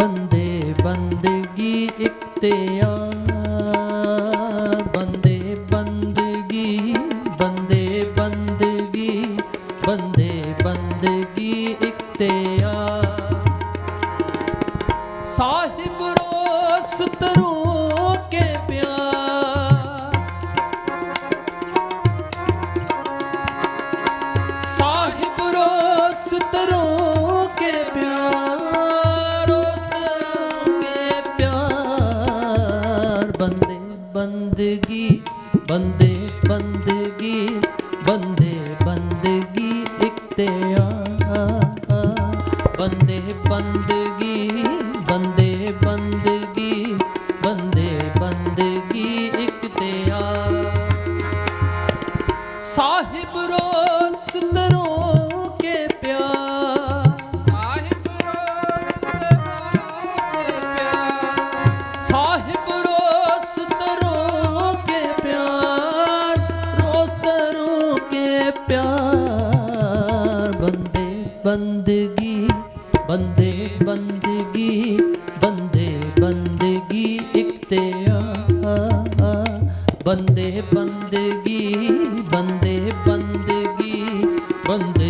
ਬੰਦੇ ਬੰਦਗੀ ਇਖਤਿਆਰ ਬੰਦੇ ਬੰਦੇ ਬੰਦੇ ਬੰਦਗੀ ਬੰਦੇ ਬੰਦਗੀ ਬੰਦੇ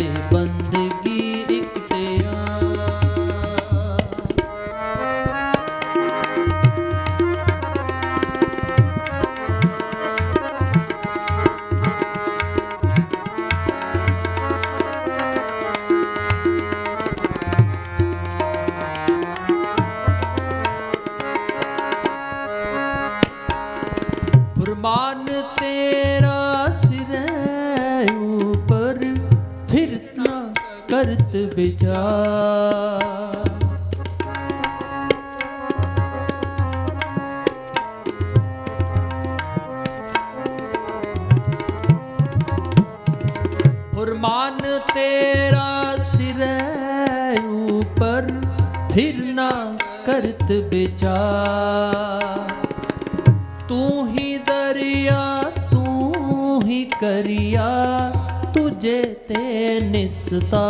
ਵਿਚਾਰ ਫਰਮਾਨ ਤੇਰਾ ਸਿਰੇ ਉਪਰ ਫਿਰ ਨਾ ਕਰਤ ਵਿਚਾਰ ਤੂੰ ਹੀ ਦਰਿਆ, ਤੂੰ ਹੀ ਕਰਿਆ ਤੁਝੇ ਤੇ ਨਿਸਤਾ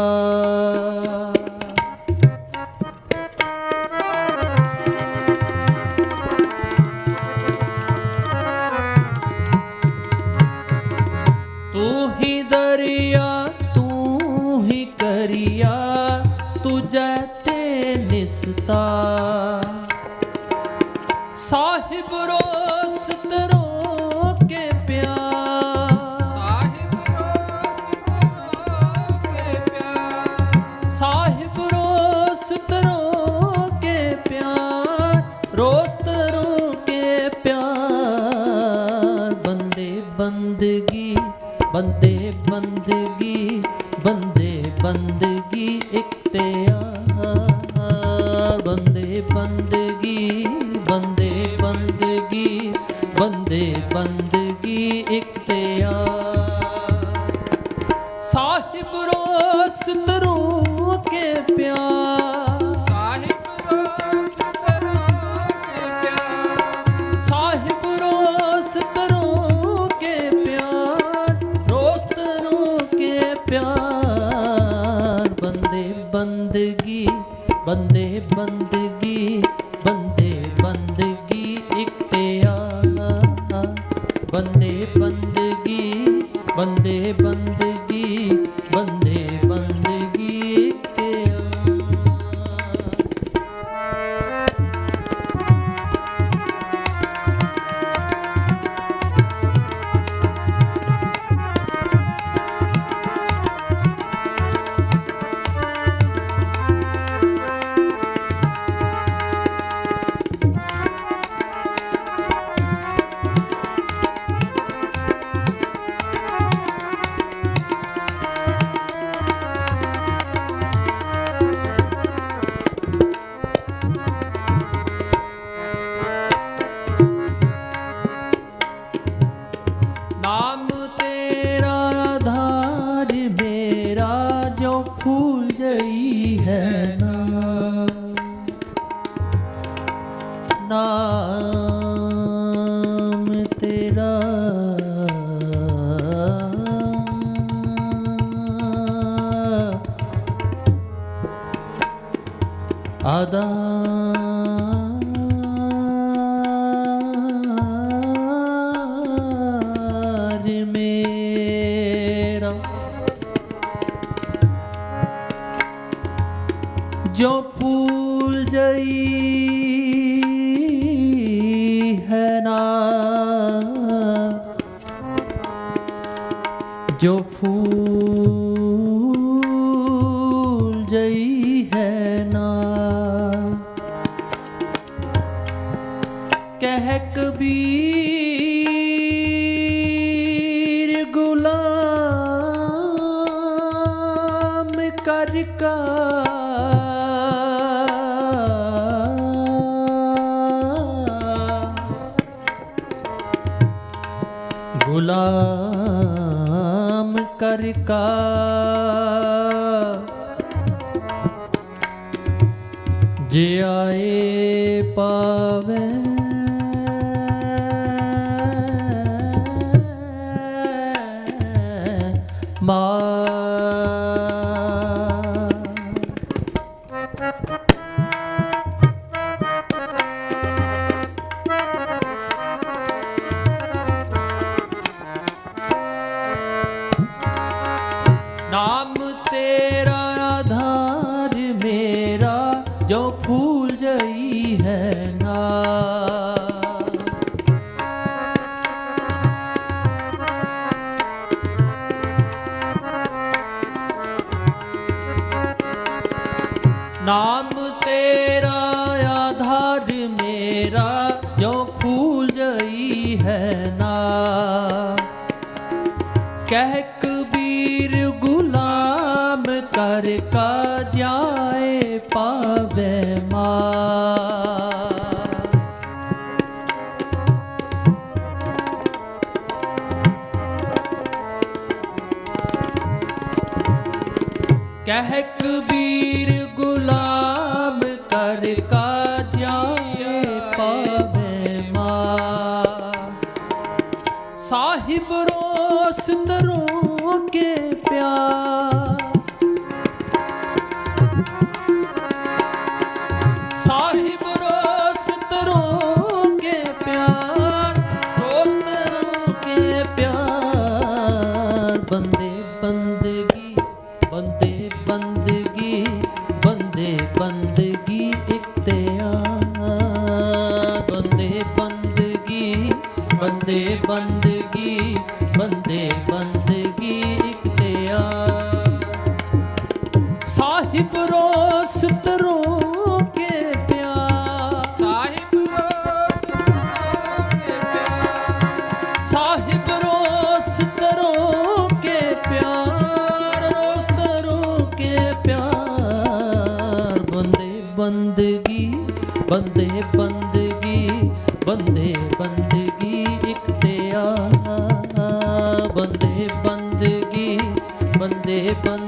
ਤੂੰ ਹੀ ਦਰਿਆ ਤੂੰ ਹੀ ਕਰਿਆ ਪਿਆਰ ਰੂ ਕੇ ਪਿਆਰ। ਬੰਦੇ ਬੰਦਗੀ ਬੰਦੇ ਬੰਦਗੀ ਬੰਦੇ ਬੰਦਗੀ ਇਖਤਿਆਰ ਬੰਦੇ ਬੰਦਗੀ ਬੰਦੇ ਬੰਦਗੀ ਬੰਦੇ ਬੰਦਗੀ ਇਖਤਿਆਰ ਸਾਹਿਬ ਰੋਸ ਤਰੋਂ ਕੇ ਪਿਆਰ। ਪਿਆਰ ਬੰਦੇ ਬੰਦਗੀ ਬੰਦੇ ਬੰਦਗੀ ਬੰਦੇ ਬੰਦਗੀ ਇੱਕ ਇਖਤਿਆਰ ਬੰਦੇ ਮੇਰਾ ਜੋ ਫੂਲ ਜਈ ਹੈ ਨਾ। ਨਾਮ ਤੇਰਾ। ਆਦਾ ਫੂਲ ਹੈ ਨਾ ਜੋ ਫੂਲ ਜਈ ਹੈ ਨਾ। ਕਹਿ ਕਬੀਰ ਗੁਲਾਮ ਕਰ ਕਾ ਕਰ ਕਾ ਜੇ ਆਏ ਪਾਵੇ ਨਾਮ ਤੇਰਾ ਆਧਾਰ ਮੇਰਾ ਜੋ ਫੂਲ ਜਈ ਹੈ ਨਾ? ਕਹਿ ਕਬੀਰ ਗੁਲਾਮ ਕਰ ਕਾ ਜਾਏ ਪਾਵੇ ਮਾ। ਕਹਿ ਸਾਹਿਬ ਰੋਸ ਤਰੋ ਕੇ ਪਿਆਰ। ਸਾਹਿਬ ਰੋਸ ਤਰੋ ਕੇ ਪਿਆਰ, ਰੋਸ ਤਰੋ ਕੇ ਪਿਆਰ। ਬੰਦੇ ਬੰਦਗੀ, ਬੰਦੇ ਬੰਦੇ ਬੰਦਗੀ ਬੰਦੇ ਬੰਦਗੀ ਇਖਤਿਆਰ ਬੰਦੇ ਬੰਦਗੀ ਬੰਦੇ ਬੰਦਗੀ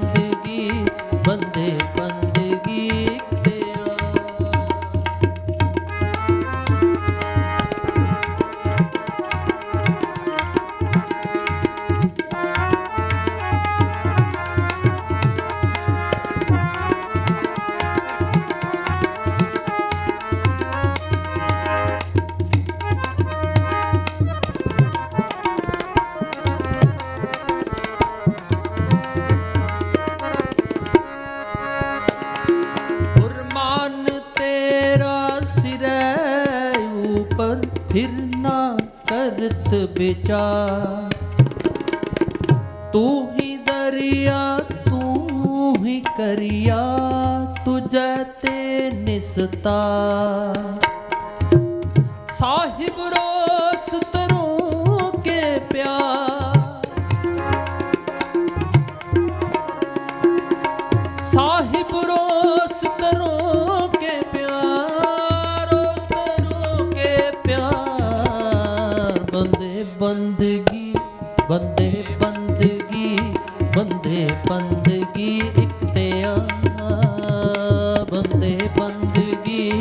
ਫਿਰ ਨਾ ਕਰਤ ਵਿਚਾਰ। ਤੂੰ ਹੀ ਦਰਿਆ, ਤੂੰ ਹੀ ਕਰਿਆ, ਤੁਝੇ ਤੇ ਨਿਸਤਾ ਸਾਹਿਬ ਰੋ ਬੰਦਗੀ ਇਖਤਿਆਰ ਬੰਦੇ ਬੰਦਗੀ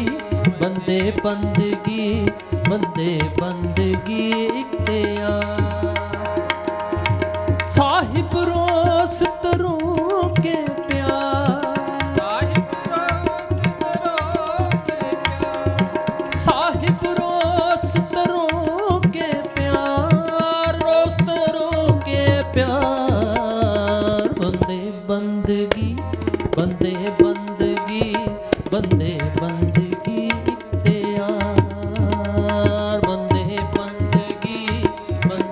ਬੰਦੇ ਬੰਦਗੀ ਬੰਦੇ ਬੰਦਗੀ ਇਖਤਿਆਰ ਸਾਹਿਬ ਰੋਸ ਤਰੋ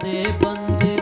ਦੇ ਬੰਦੇ